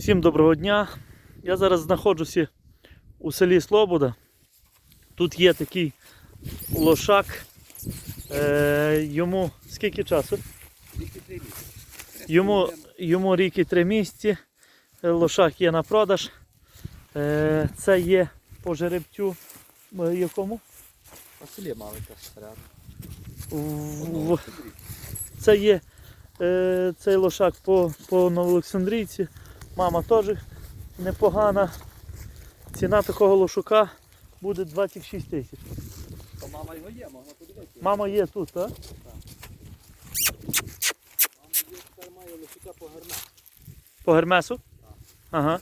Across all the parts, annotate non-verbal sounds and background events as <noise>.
Всім доброго дня. Я зараз знаходжуся у селі Слобода. Тут є такий лошак. Е, йому скільки часу? Йому, йому рік і три місяці. Е, Лошак є на продаж. Е, це є по жеребцю е, якому? Василія маленька. В- Це є е, цей лошак по, по Новоолександрійці. Мама теж непогана. Ціна такого лошука буде 26 тисяч. То мама його є, можна подивитися. Мама є тут, так? Мама є, тепер має лисика по гарна. По гермесу? Ага.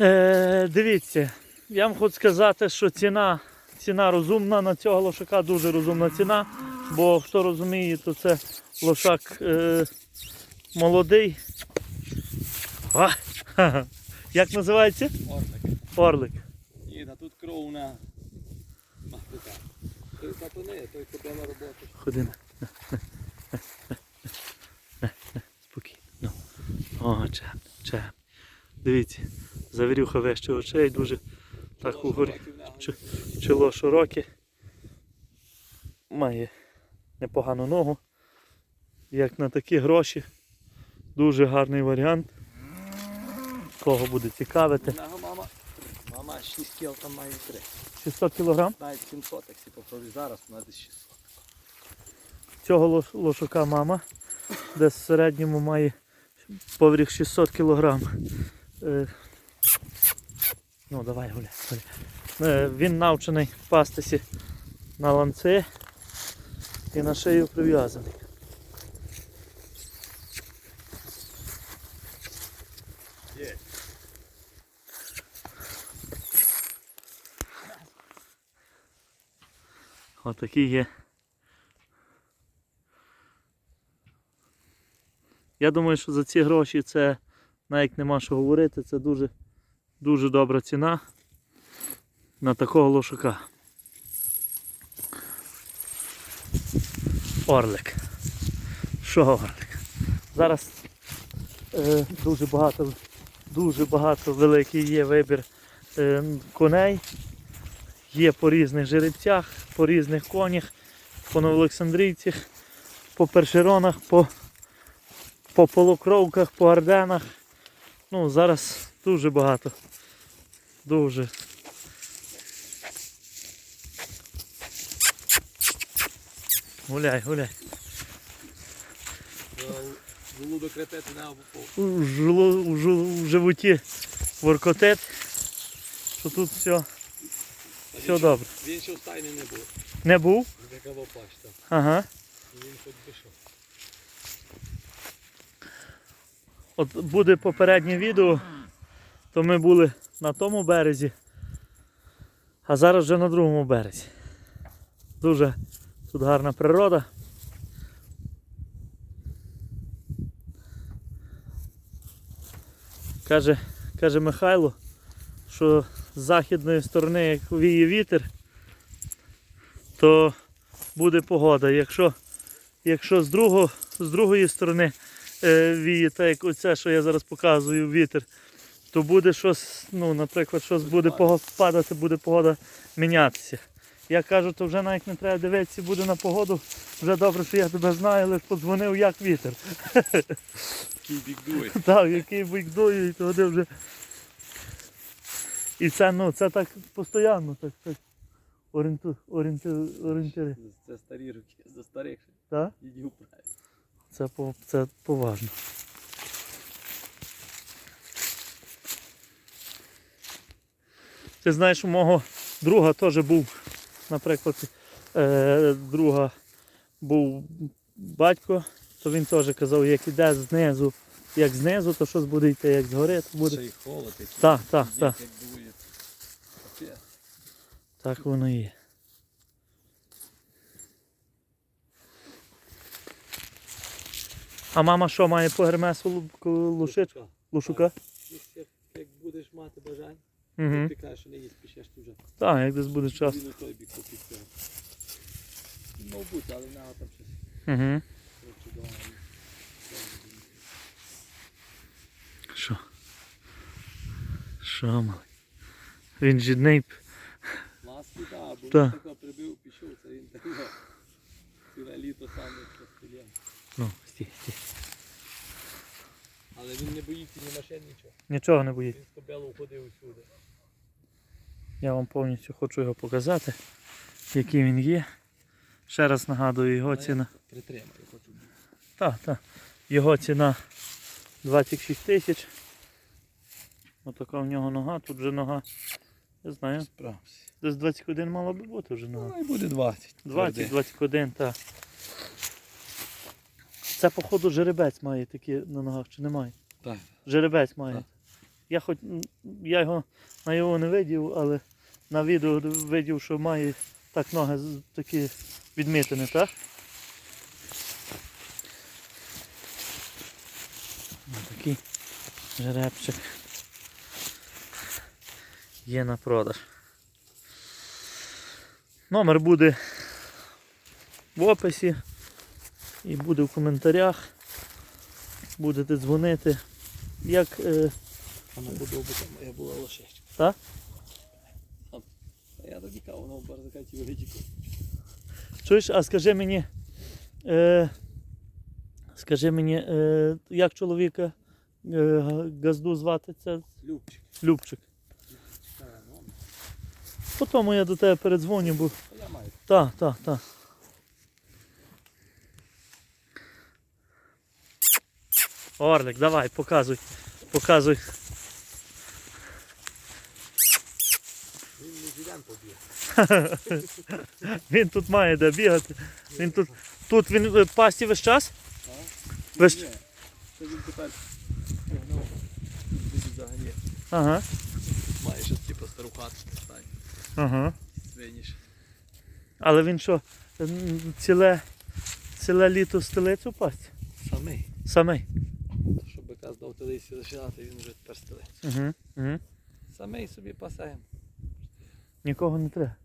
Е, дивіться, я вам хочу сказати, що ціна, ціна розумна на цього лошака, дуже розумна ціна. Бо хто розуміє, то це лошак е, молодий. А. <laughs> Як називається? Орлик. Орлик. Ні, та тут кров на мастика. Той катони, той купив роботу. Ходи. <laughs> Спокійно. Ну. О, чем, чем. Дивіться, завірюха вище очей, дуже так угорі. Чоло широке. Має непогану ногу. Як на такі гроші. Дуже гарний варіант. Кого буде цікавити. Мама. Мама 6 кіл там має 3. 600 кг. Навіть 700, якщо попробуй зараз, вона десь 600. Цього лош- лошака мама, десь в середньому має поверх 600 кг. Е, ну, давай гуляй. гуляй. Е, він навчений пастися на ланці і на шию прив'язаний. Є. Отакий є. Я думаю, що за ці гроші це навіть нема що говорити, це дуже, дуже добра ціна на такого лошака. Орлик. Що орлик? Зараз е, дуже багато, дуже багато великий є вибір е, коней. Є по різних жеребцях, по різних конях, по новоолександрійцях, по першеронах, по, по полукровках, по арденах. Ну, зараз дуже багато. Дуже. Гуляй, гуляй. Желудок репети обупов. У, у, жу- у животі воркотет, що тут все, все добре. Він ще в стайні не був. Не був? Яка пачта. Ага. Він хоч пішов. От буде попереднє відео, то ми були на тому березі, а зараз вже на другому березі. Дуже тут гарна природа. Каже, каже Михайло, що з західної сторони, як віє вітер, то буде погода. Якщо, якщо з, другого, з другої сторони е, віє, так як оце, що я зараз показую, вітер, то буде щось, ну, наприклад, щось буде падати, буде погода мінятися. Я кажу, то вже навіть не треба дивитися, буде на погоду. Вже добре, що я тебе знаю, лише подзвонив, як вітер. Який бік дує. <laughs> Так, який бик дує, і тоді вже. І це, ну, це так постійно, так, так. Орієнту, орієнту, орієнтири. Це старі руки, за старих Так? дідів правильно. Це, по- це поважно. Ти знаєш, у мого друга теж був, наприклад, е, друга був батько, то він теж казав, як іде знизу, як знизу, то щось буде йти, як згори, то буде. Ще й холод. який. Так, так, так. дує. Капець. Так воно і є. А мама що має по гермесу лу- Лушука? Як будеш мати бажання. Угу. Ти кажеш, що не їсть, пішеш ти вже. Так, як десь буде час. Він у той бік цього. Мав бути, але в нього там щось Угу. Що? Що, малий? Він жідний. Ласки, так, бо він такого прибив, пішов, це він такого. Ціле літо сам як. Ну, стій, стій. Але він не боїться ні машин, нічого. Нічого не боїться. Він кобелу ходив усюди. Я вам повністю хочу його показати, який він є. Ще раз нагадую, його ціна. Притримай, я хочу. Так, так. Його ціна 26 тисяч. Отака в нього нога, тут вже нога. Не знаю. Справся. Десь 21 мало би бути вже Ну, і буде 20. 20, 21, так. Це, походу, жеребець має такі на ногах, чи немає? Так. Жеребець має. Так. Я хоч я його на його не видів, але на відео видів, що має так ноги такі відмітини, так? Ось Такий жеребчик є на продаж. Номер буде в описі і буде в коментарях. Будете дзвонити. Як е, Вона подобається, моя була лошечка. Так? А я тоді кажу, вона в барзакаті великі. Чуєш, а скажи мені, е, скажи мені, е, як чоловіка е, газду звати? Це Любчик. Любчик. Ну, Потім я до тебе передзвоню, бо я маю. так, так, так. Орлик, давай, показуй. Показуй. <laughs> Він тут має де бігати. Він тут, тут він в пасті весь час? Це він тепер взагалі. Ага. Має щось типу стару хату стань. Ага. Свиніш. Але він що, ціле, ціле літо стелиться в пасті? Самий. Самий. Бика здав туди лишати, він вже тепер стелить. Угу. Угу. Самий собі пасаємо. Нікого не треба.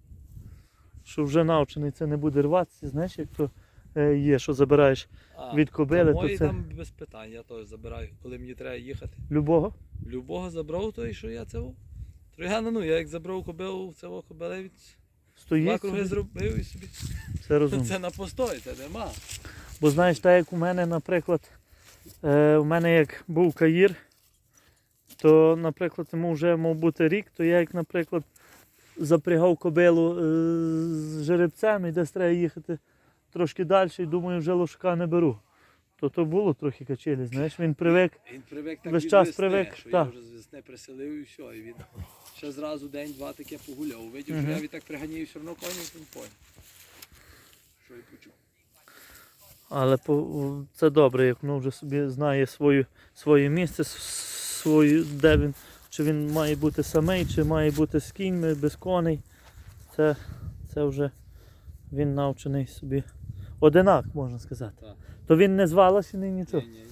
Що вже навчений, це не буде рватися, знаєш, як то е, є, що забираєш А, від кобили, мої то це там без питань, я теж забираю, коли мені треба їхати. любого. Любого забрав, то і що я це. Трояна, ну я як забрав кобилу, це кобилевець, два Стоїть, круги собі, зробив і собі. це розумно. Це на постой, це нема. Бо знаєш, так як у мене, наприклад, е, у мене як був каїр, то, наприклад, йому вже мав бути рік, то я як, наприклад, запрягав кобилу е, з жеребцем і десь треба їхати трошки далі і думаю, вже лошака не беру. То то було трохи качелі, знаєш, він привик. Він привик так Весь від час весни, привик, що так. я вже з весни приселив і все. І він ще зразу день-два таке погуляв. Видів, що я відтак приганяю все одно коні, він поняв. Що і почув. Але це добре, як воно вже собі знає свою, своє місце, свою, де він, чи він має бути самий, чи має бути з кіньми, без коней. Це, це вже він навчений собі. Одинак, можна сказати. Так. То він не звалашений нічого. Ні, ні, ні,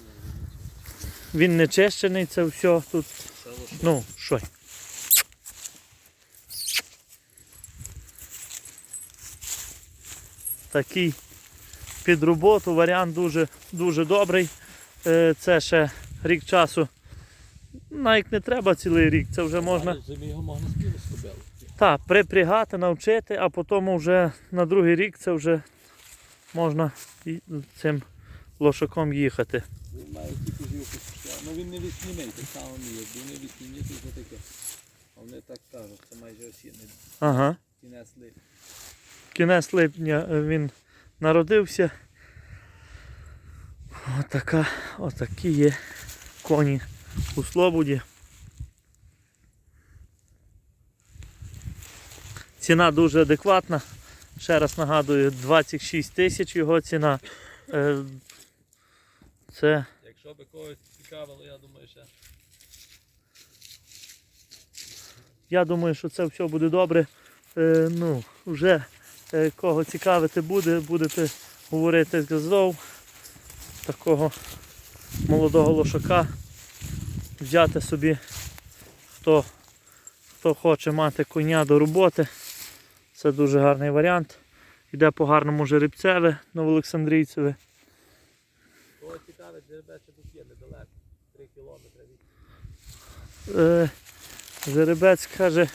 ні. Він не чищений, це все тут. Лише. Ну, що? Такий під роботу варіант дуже, дуже добрий. Е, Це ще рік часу. Навіть не треба цілий рік, це вже можна Але Зимі його можна спіло з кобилу. та, припрягати, навчити, а потім вже на другий рік це вже можна цим лошаком їхати. Він має тільки жилку. Ну він не віснімий, так само мій, якби не віснімий, то вже таке. А вони так кажуть, це майже осінний Ага. кінець липня. кінець липня е, він народився. Отака, отакі є коні у Слободі. Ціна дуже адекватна. Ще раз нагадую, 26 тисяч його ціна. Е, Це Якщо би когось цікавило, я думаю, ще. Я думаю, що це все буде добре. Е, ну, вже кого цікавити буде, будете говорити з газдов такого молодого лошака. Взяти собі, хто, хто хоче мати коня до роботи, це дуже гарний варіант. Йде по гарному жеребцеве новоолександрійцеве. Кого цікавить, жеребець тут є недалеко. 3 кілометри. Е, жеребець каже,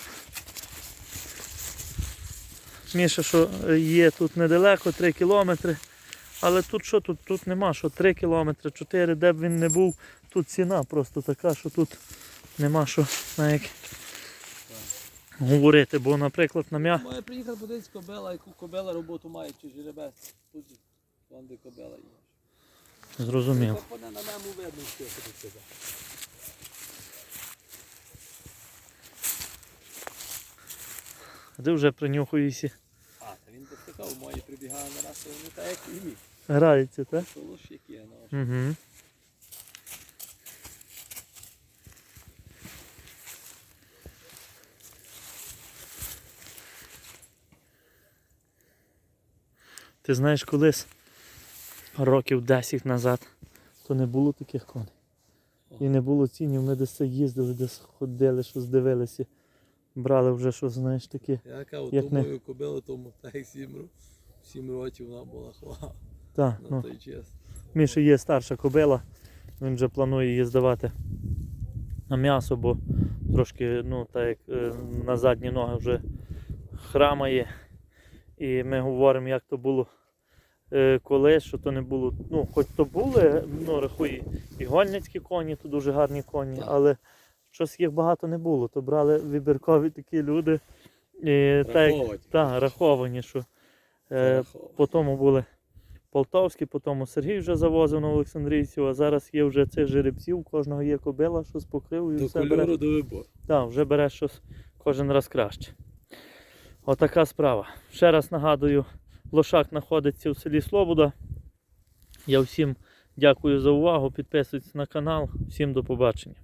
Міша, що є тут недалеко, 3 кілометри. Але тут що тут? Тут нема, що 3 кілометри, 4, де б він не був, тут ціна просто така, що тут нема що навіть говорити. Бо, наприклад, на м'я. Має приїхати подивитися кобела, яку кобела роботу має, чи жеребець. Тут там, де кобела є. Вони на мему видно, що ходить сюди. Де вже принюхуєшся. Та прибігає на раз, вони так як і мій. Грається, так? То лиш які, ну. Угу. Ти знаєш, колись років 10 назад, то не було таких коней. І не було цінів, ми десь їздили, десь ходили, щось дивилися. Брали вже щось, знаєш, таке. Я кажу, Як ту не- мою кобилу, тому так як 7, 7 років вона була хвала. Так, На ну, той час. Міша є старша кобила, він вже планує її здавати на м'ясо, бо трошки, ну, так як е, на задні ноги вже храмає. І ми говоримо, як то було е, колись, що то не було. Ну, хоч то були, ну, рахуй, і гольницькі коні, то дуже гарні коні, але щось їх багато не було. То брали вибіркові такі люди. І, так, як- Раховувати. раховані, що. По тому були Полтавські, по тому Сергій вже завозив на Олександрійців, а зараз є вже цих жеребців, у кожного є кобила, щось покрив і До все кольору, береш. до вибору. Так, вже береш щось кожен раз краще. Отака справа. Ще раз нагадую, лошак знаходиться в селі Слобода. Я всім дякую за увагу. Підписуйтесь на канал. Всім до побачення.